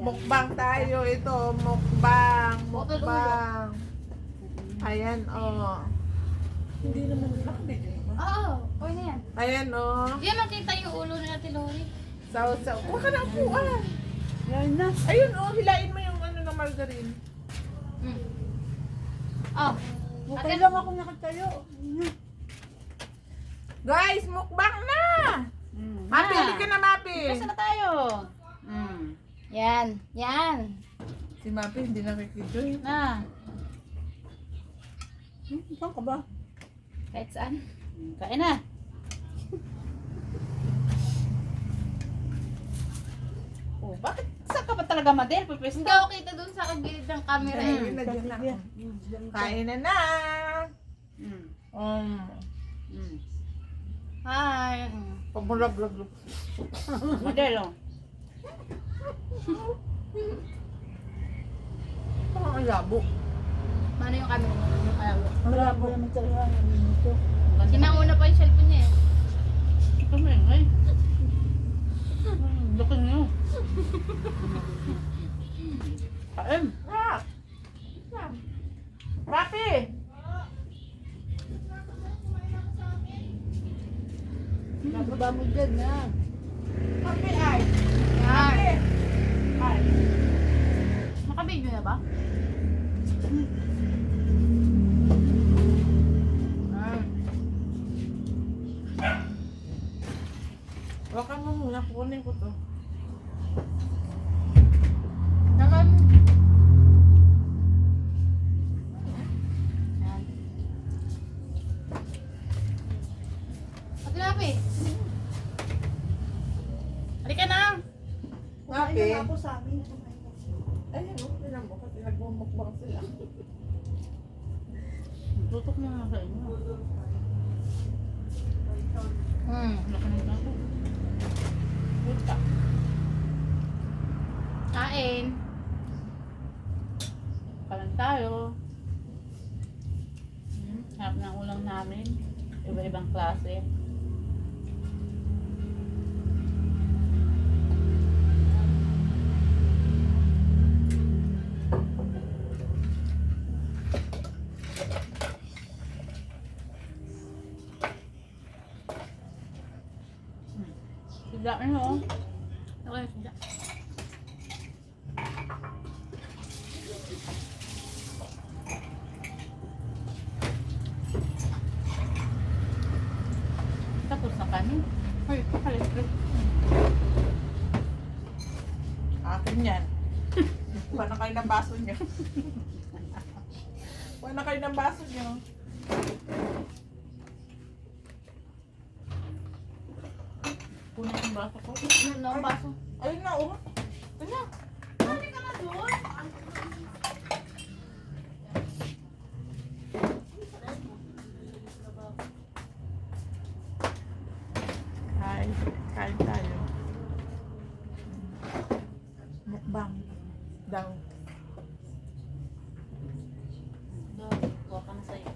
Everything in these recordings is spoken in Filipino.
Mukbang tayo. Ito, mukbang. Mukbang. Ayan, oh. Hindi naman naman. Oo, okay na yan. Ayan, oh. Diyan makita yung ulo na natin, Lori. Saw, saw. Huwag ka na upuan. Yan na. Ayun, oh. Hilain mo yung ano ng margarine. Mm. Oh, Okay lang ako nakatayo. Guys, mukbang na! Mm. Mapi, Ah. halika na, Mapi. Kasi na tayo. Yan, yan. Si Mapi hindi nakikijoy. Na. Hmm, saan ka ba? Kahit saan. Hmm, Kain na. Oh, bakit? Saan ka ba talaga, Madel? Pupwes Hindi ako kita dun sa kagilid ng camera eh. Ayun na, dyan na. Kain na na. Mm. Um, Mm. Hi. pagmulaglag. Madel, oh. Parang ang labo. Mano yung camera mo? Yung kalawa. Wala po naman talaga. Ito. Sinauna pa yung cellphone niya eh. Ito mo yun, ay. Hmm, Laki niyo. Kain. Ah! Mapi! Nababa mo dyan, na. Mapi ay! Yan. Nakabidyo na ba? Ay! Huwag ka mo muna, kukunin ko to. Naman. Hmm. Laki ng tao. Puta. Kain. Tayo. Hmm, Harap ng ulam namin. Iba-ibang klase. Sila ano? Okay, sige. Tapos na kanin. Ay, pakalit. Akin yan. Na kayo ng baso niyo. Na kayo ng baso niyo. Puno yung baso ko. Ano na ang baso? Ayun na, oh. Ito na. Dali ka na doon. Kain. Kain tayo. Mukbang. Daw. Kuha ka na sa'yo.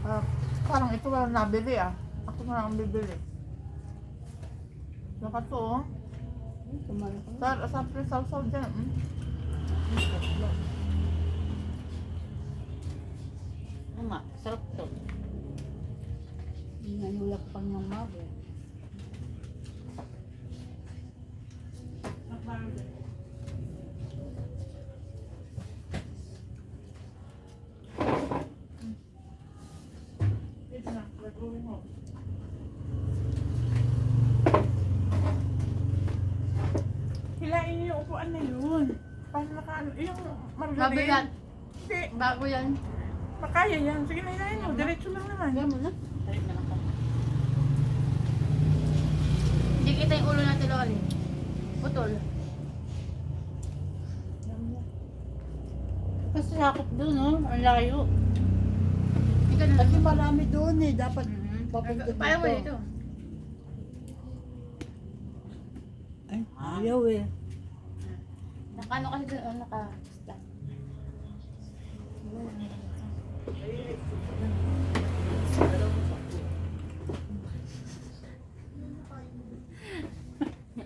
Ah, parang ito wala nabili ah. Ako na ang bibili. Saka to oh. Kumain ka Sa, sa pre-sausaw dyan. Mm. Nga, sarap to. Nanulak pang yung mabo. Ito na, gagawin mo. Hilain niyo yung upuan na yun. Para nakaano, yung margarine. Mabigat. Hindi, Bago yan. makaya yan. Sige na hilain mo, diretso lang naman. Kaya mo na. Tarik na lang ka. Hindi kita yung ulo natin, Loli. Putol. Kasi sakop doon, no? Ang layo. Kasi marami doon eh. Dapat Mhm. papunta dito. Paano mo dito? Ay, ayaw eh. Nakano kasi doon, oh.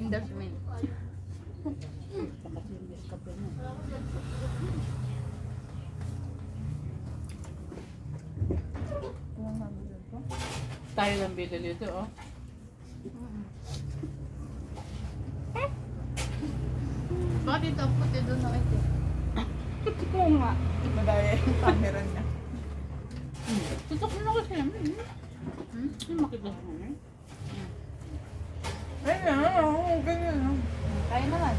Endorsement. Walang nabili ko. Tayo lang bili dito, oh. Bakit ito puti doon na ito? Oo nga. Madaya yung camera niya. Tutok na kasi namin. Hmm? Hindi makita sa namin. Ayun na, ganyan. no? Kaya naman.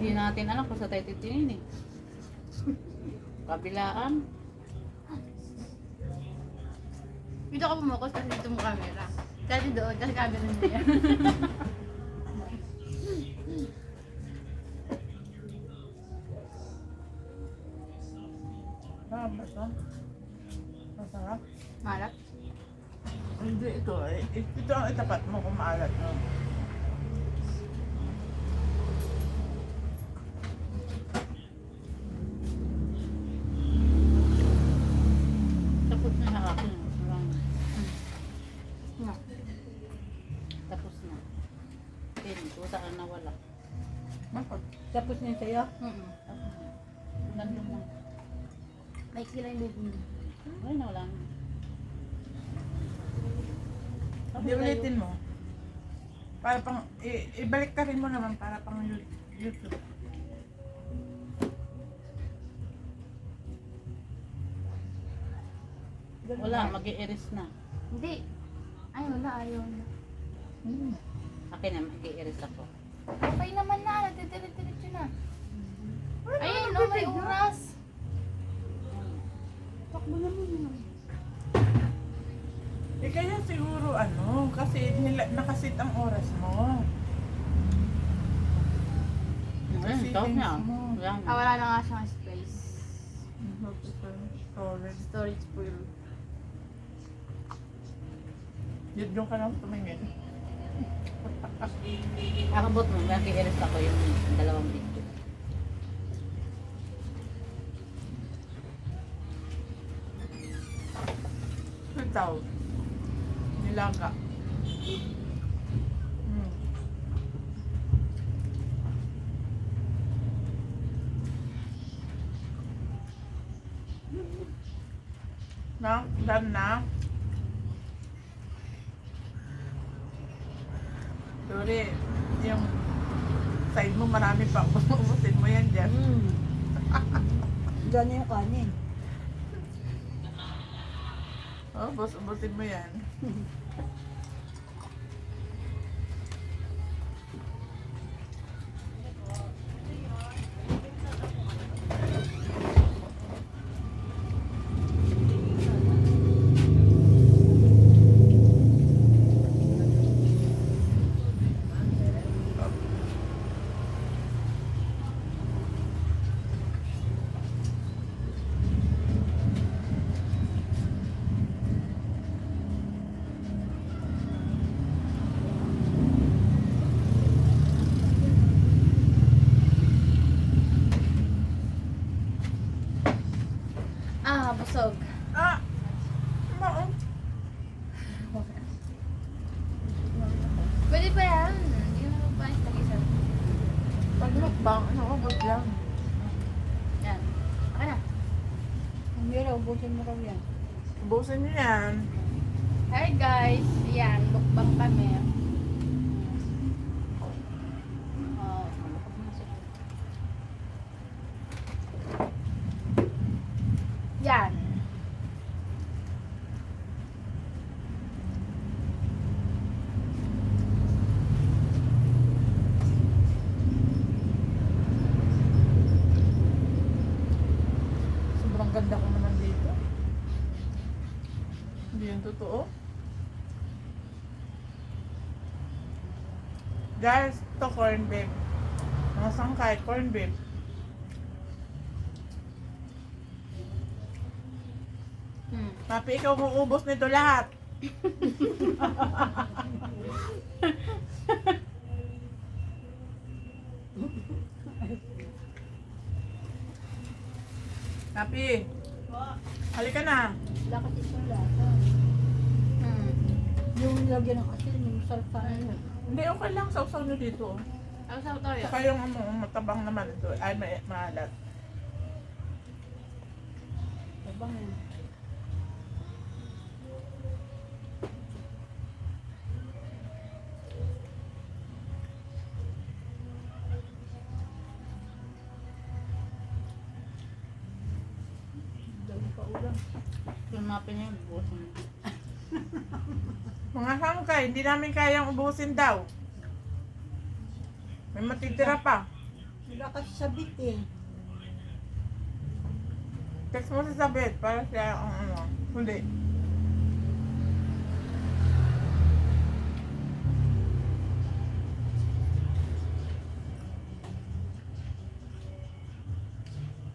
Hindi natin alam kung sa tayo titingin eh. Kabilaan. Dito ka pumokus kasi dito mo camera. Kasi doon, kasi camera niya. Ah, basta. Masarap. Malap. Hindi ito. eh. Ito ang itapat mo kung maalat no? Ay, nawala na. Hindi ulitin mo. Para pang, i- ibalik ka rin mo naman para pang Yu- YouTube. Wala, mag iris na. Hindi. Ay, wala. Ayaw na. Hmm. Akin na, mag iris ako. Okay naman na. Nagdidirit-diretso na. Ayun, no, may oras. Takbo naman yun. Eh kaya siguro ano, kasi nila, nakasit ang oras mo. Ayun, tapos na. Settings mo. Wala na. Ah, wala na nga siyang space. Storage. Storage full. Yun doon ka lang tumingin. Akabot mo, mag iris ako yung dalawang video. Sitaw. Nilaga. Hmm. Na, done na. Sorry, yung side mo marami pa. Ubusin mo yan dyan. Mm. Diyan yung kanin. Oh, boss, ubusin mo yan. busog. Ah! Mao. Pwede pa yan. Hindi mo pa isa. Pag mukbang, ano ko ba yan? Yan. Okay na. Ang mira, ubusin mo raw yan. Ubusin niyo yan. Hi guys. Yan. Bukbang kami. naman dito. Hindi yung totoo. Guys, to corn beef. Nasaan kay corn beef? Hmm. Papi, ikaw kuubos nito lahat. Papi, halika na. Wala kasi sa lasa. Hmm. Yung lagyan ng asin, yung sarsa. Hindi, okay lang. Sausaw nyo dito. Ang sa tayo. Saka yung ano, matabang naman ito. Ay, may, maalat. Tabang yan. Lumapin niya yung busin. Mga hangkay, hindi namin kayang ubusin daw. May matitira pa. Wala kasi sabit eh. Text mo si Sabet para siya ang ano. Hindi.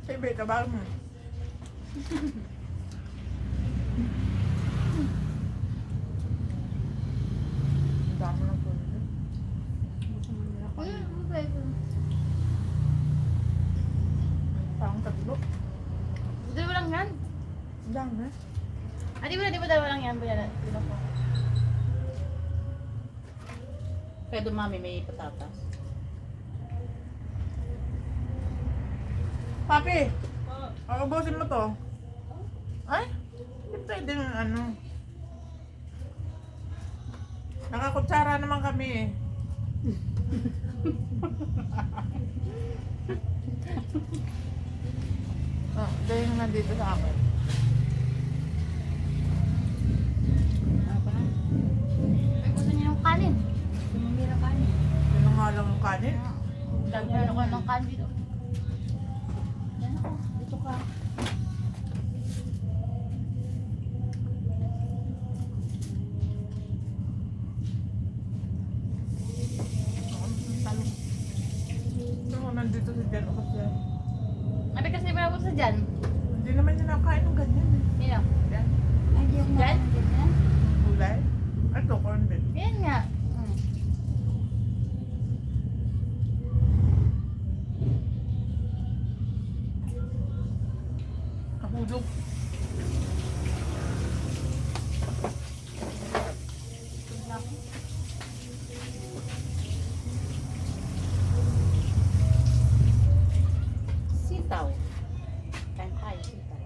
Sige, tabagan mo. Ang dami ng tulog. Gusto mo nila Uy, kanin. ano ba ito? Tatlo. Dalawa lang yan. Dami. Ah, di ba, di ba dalawa lang yan? Bayan natin. Di ba po? Kaya dumami may patatas. Papi! Oh. Ubusin mo to. Ay? Hindi pwede ng ano. Nakakutsara naman kami eh. oh, dahil nandito sa akin. Ano? Ay, gusto niya ng kanin. Nila kanin. Ang nga lang kanin. Dagdagan ako ng kanin dito. Yan ako. Dito ka. Nandito si Jen ako siya. Abi kasi di ba nabot sa dyan? Hindi naman niya nakain ng ganyan eh. Yan. Yan. Ay, di ako Yan? makakagyan yan. Gulay. Ito, corn beef. Yan nga. Hmm. Kahulog. Sitaw. Kain tayo, sitaw.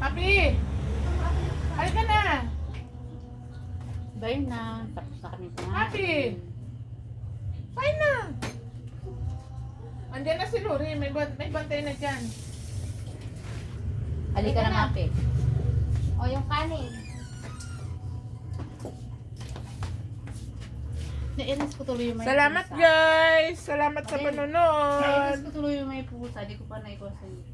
Papi! Halika na! Dahil na, tapos na kami kumain. Happy! Fine na! Andiyan na si Lori, may, ban- may bantay na dyan. Halika na, Mape. O, yung kanin. Nainis ko tuloy yung may Salamat pusa. guys! Salamat sa Okay. panonood! Nainis ko tuloy yung may pusa. Di ko pa naikuha sa inyo.